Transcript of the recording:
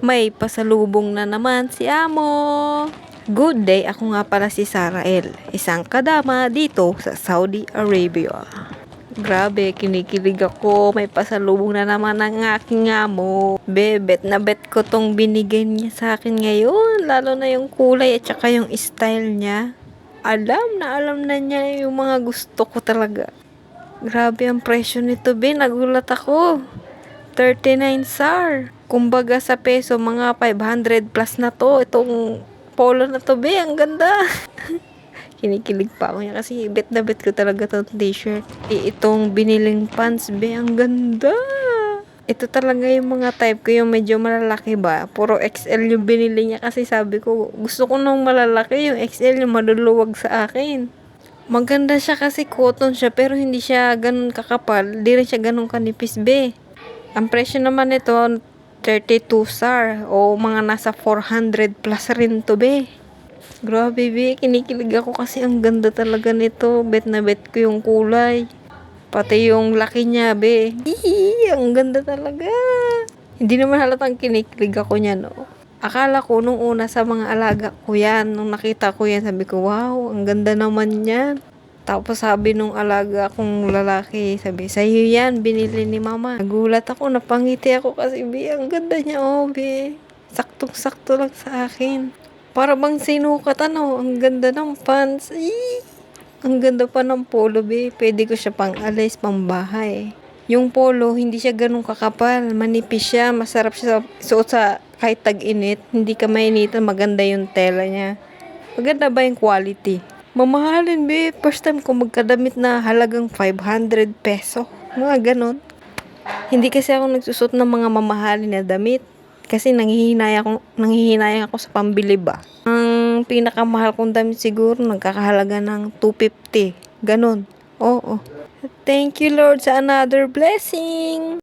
May pasalubong na naman si Amo. Good day, ako nga pala si Sarah. Isang kadama dito sa Saudi Arabia. Grabe, kinikilig ako. May pasalubong na naman ng aking amo. Bebet na bet ko tong binigay niya sa akin ngayon. Lalo na yung kulay at saka yung style niya. Alam na alam na niya yung mga gusto ko talaga. Grabe ang presyo nito, be. Nagulat ako. 39 SAR. Kumbaga sa peso, mga 500 plus na to. Itong polo na to, be. Ang ganda. Kinikilig pa ako niya kasi bet na bet ko talaga tong t-shirt. Itong biniling pants, be. Ang ganda. Ito talaga yung mga type ko, yung medyo malalaki ba. Puro XL yung binili niya kasi sabi ko, gusto ko nung malalaki, yung XL yung maduluwag sa akin. Maganda siya kasi cotton siya pero hindi siya ganun kakapal. Di rin siya ganun kanipis be. Ang presyo naman nito 32 SAR o mga nasa 400 plus rin to be. Grabe be, kinikilig ako kasi ang ganda talaga nito. Bet na bet ko yung kulay. Pati yung laki niya be. Hihi, ang ganda talaga. Hindi naman halatang kinikilig ako niya no. Akala ko nung una sa mga alaga ko yan, nung nakita ko yan, sabi ko, wow, ang ganda naman yan. Tapos sabi nung alaga kong lalaki, sabi, sa'yo yan, binili ni mama. Nagulat ako, napangiti ako kasi, bi, ang ganda niya, oh, bi. Saktong-sakto lang sa akin. Para bang sinukat, ano, ang ganda ng pants. Eee! Ang ganda pa ng polo, be. Pwede ko siya pang alis, pang bahay. Yung polo, hindi siya ganun kakapal. Manipis siya, masarap siya suot sa kahit tag-init. Hindi ka mainitan, maganda yung tela niya. Maganda ba yung quality? Mamahalin, be. First time ko magkadamit na halagang 500 peso. Mga ganun. Hindi kasi ako nagsusot ng mga mamahalin na damit. Kasi nanghihinay ako, nanghihinay ako sa pambili ba. Ang pinakamahal kong damit siguro nagkakahalaga ng 250. Ganon. Oo. Thank you Lord sa another blessing.